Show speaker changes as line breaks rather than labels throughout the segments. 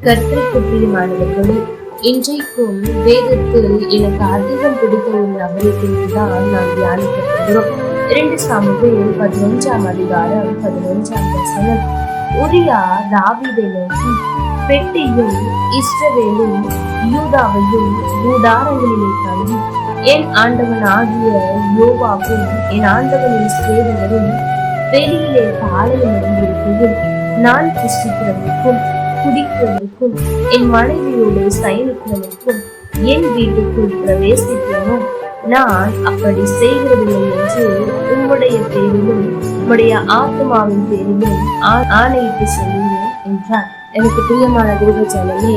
கர்த்தருக்கு பிரியமானவர்களே இன்றைக்கும் வேதத்தில் எனக்கு அதிகம் பிடித்த ஒரு நபரை குறித்துதான் நான் தியானிக்கப்படுகிறோம் இரண்டு சாமுவேல் பதினொன்றாம் அதிகாரம் பதினொன்றாம் வசனம். உரியா தாவிதை நோக்கி பெட்டியும் இஸ்ரவேலும் யூதாவையும் கூடாரங்களிலே தங்கி என் ஆண்டவன் ஆகிய யோவாவும் என் ஆண்டவனின் சேவகரும் வெளியிலே பாளையம் இருந்திருக்கையில் நான் புசிக்கிறவருக்கும் குடிக்கிறவருக்கும் என் மனைவியோடு சயனிக்கிறவருக்கும் என் வீட்டுக்குள் பிரவேசிக்கணும் நான் அப்படி செய்கிறதில்லை என்று உம்முடைய பேரிலும் உம்முடைய ஆத்மாவின் பேரிலும் ஆ- ஆணையிட்டு சொல்லுங்கள் என்றார். எனக்கு பிரியமான தேவஜனமே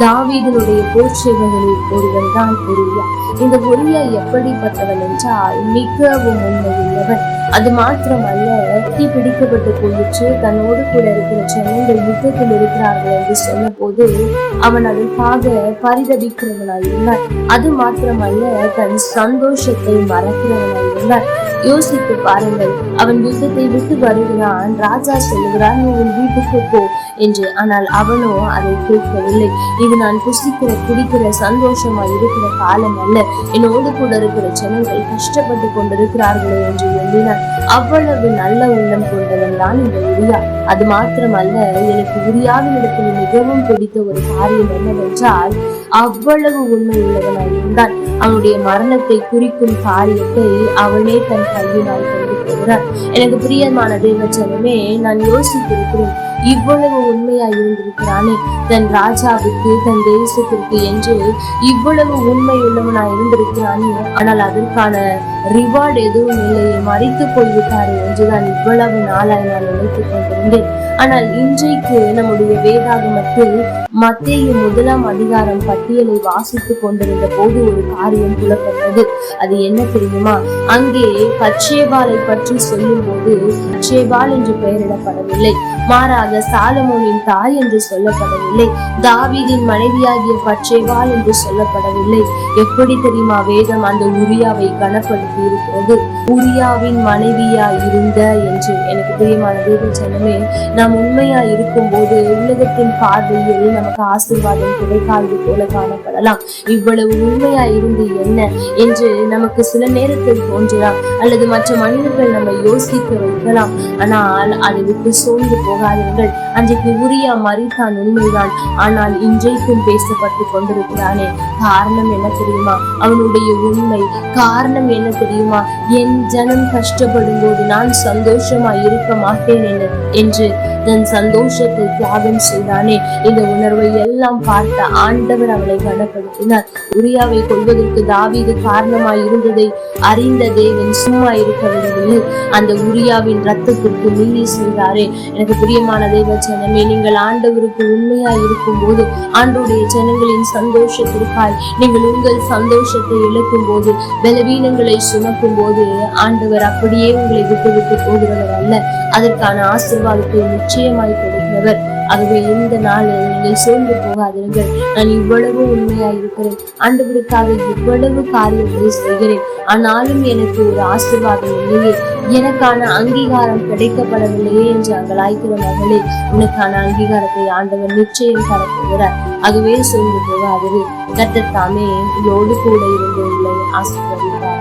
தாவீதனுடைய போர்ச்சேவர்களில் ஒருவன் தான் ஒரியா இந்த ஒரியா எப்படிப்பட்டவன் என்றால் மிகவும் உண்மையுள்ளவன். அது மாத்திரமல்ல தீ பிடிக்கப்பட்டு போயிற்று. தன்னோடு கூட இருக்கிற ஜனங்கள் யுத்தத்தில் இருக்கிறார்கள் என்று சொன்ன போது அவன் அதற்காக பரிதபிக்கிறவனாய் இருந்தார் அது மாத்திரமல்ல தன் சந்தோஷத்தை மறக்கிறவனாய் இருந்தார் யோசித்து பாருங்கள் அவன் யுத்தத்தை விட்டு வருகிறான். ராஜா சொல்லுகிறான் நீ உன் வீட்டுக்கு போ என்று. ஆனால் அவனோ அதை கேட்கவில்லை. இது நான் புசிக்கிற குடிக்கிற சந்தோஷமா இருக்கிற காலம் அல்ல. என்னோடு கூட இருக்கிற ஜனங்கள் கஷ்டப்பட்டு கொண்டிருக்கிறார்களே என்று எண்ணினார் அவ்வளவு நல்ல உள்ளம் கொண்டவன் தான் இந்த உரியா. அது மாத்திரமல்ல எனக்கு உரியாவின் இடத்தில் மிகவும் பிடித்த ஒரு காரியம் என்னவென்றால் அவ்வளவு உண்மை உள்ளவனாய் இருந்தான் அவனுடைய மரணத்தை குறிக்கும் காரியத்தை அவனே தன் கையினால் கொண்டு போகிறான். எனக்கு பிரியமான தேவச்சனமே நான் யோசித்திருக்கிறேன் இவ்வளவு உண்மையா இருந்திருக்கிறானே? தன் ராஜாவுக்கு தன் தேசத்திற்கு என்று இவ்வளவு உண்மை உள்ளவனா இருந்திருக்கிறானே? ஆனால் அதற்கான ரிவார்டு எதுவும் இல்லையே. மறித்து போய்விட்டாரே என்றுதான் இவ்வளவு நாளாய் நான் நினைத்துக் கொண்டிருந்தேன். ஆனால் இன்றைக்கு நம்முடைய வேதாகமத்தில் மத்திய முதலாம் அதிகாரம் பட்டியலை வாசித்துக் கொண்டிருந்த போது ஒரு காரியம் புலப்பட்டது. அது என்ன தெரியுமா? அங்கே பச்சேபாலை பற்றி சொல்லும் போது பச்சேபால் என்று பெயரிடப்படவில்லை. மாறாக சாலமோனின் தாய் என்று சொல்லப்படவில்லை. தாவீதின் மனைவியாகிய பச்சேபால் என்று சொல்லப்படவில்லை. எப்படி தெரியுமா? வேதம் அந்த உரியாவை கனப்படுத்தி இருக்கிறது. உரியாவின் மனைவியா இருந்த என்று எனக்கு பிரியமான தேவ ஜனமே நாம் உண்மையா இருக்கும் போது உலகத்தின் பார்வையில் நமக்கு ஆசீர்வாதம் கிடைக்காது போல காணப்படலாம். இவ்வளவு உண்மையா இருந்து என்ன என்று நமக்கு சில நேரத்தில் தோன்றலாம். அல்லது மற்ற மனிதர்கள் நம்மை யோசிக்க வைக்கலாம். ஆனால் அதை விட்டு சோர்ந்து போகாதீர்கள் அன்றைக்கு உரியா மறித்தான் உண்மைதான். ஆனால் இன்றைக்கும் பேசப்பட்டு கொண்டிருக்கிறானே. காரணம் என்ன தெரியுமா? அவனுடைய உண்மை. காரணம் என்ன தெரியுமா? என் ஜனம் கஷ்டப்படும் போது நான் சந்தோஷமா இருக்க மாட்டேன் என்று தன் சந்தோஷத்தை தியாகம் செய்தானே. இந்த உணர்வை எல்லாம் பார்த்த ஆண்டவர் அவளை கனப்படுத்தினார். உரியாவை கொள்வதற்கு தாவீது காரணமாய் இருந்ததை அறிந்த தேவன் சும்மா இருக்க விடவில்லை. அந்த உரியாவின் ரத்தத்திற்கு நீதி செய்தாரே. எனக்கு பிரியமான தேவ ஜனமே நீங்கள் ஆண்டவருக்கு உண்மையா இருக்கும் போது ஆண்டவுடைய ஜனங்களின் சந்தோஷத்திற்காய் நீங்கள் உங்கள் சந்தோஷத்தை இழக்கும் போது பலவீனங்களை சுமக்கும் போது ஆண்டவர் அப்படியே உங்களை விட்டு விட்டு போகிறவர் அல்ல. அதற்கான ஆசிர்வாதத்தை நிச்சயமாய் கொடுக்கிறவர். ஆகவே இந்த நாளில் நீங்கள் சோர்ந்து போகாதிருங்கள். நான் இவ்வளவு உண்மையா இருக்கிறேன் ஆண்டவருக்காக இவ்வளவு காரியங்களை செய்கிறேன். ஆனாலும் எனக்கு ஒரு ஆசீர்வாதம் இல்லையே. எனக்கான அங்கீகாரம் கிடைக்கப்படவில்லையே என்று அங்கலாய்க்கிற மகளே உனக்கான அங்கீகாரத்தை ஆண்டவர் நிச்சயம் தரப்போகிறார். ஆகவே சோர்ந்து போகாதீர்கள் கத்தத்தாமே உங்களோடு கூட இருந்து உங்களை ஆசீர்வதிப்பார்.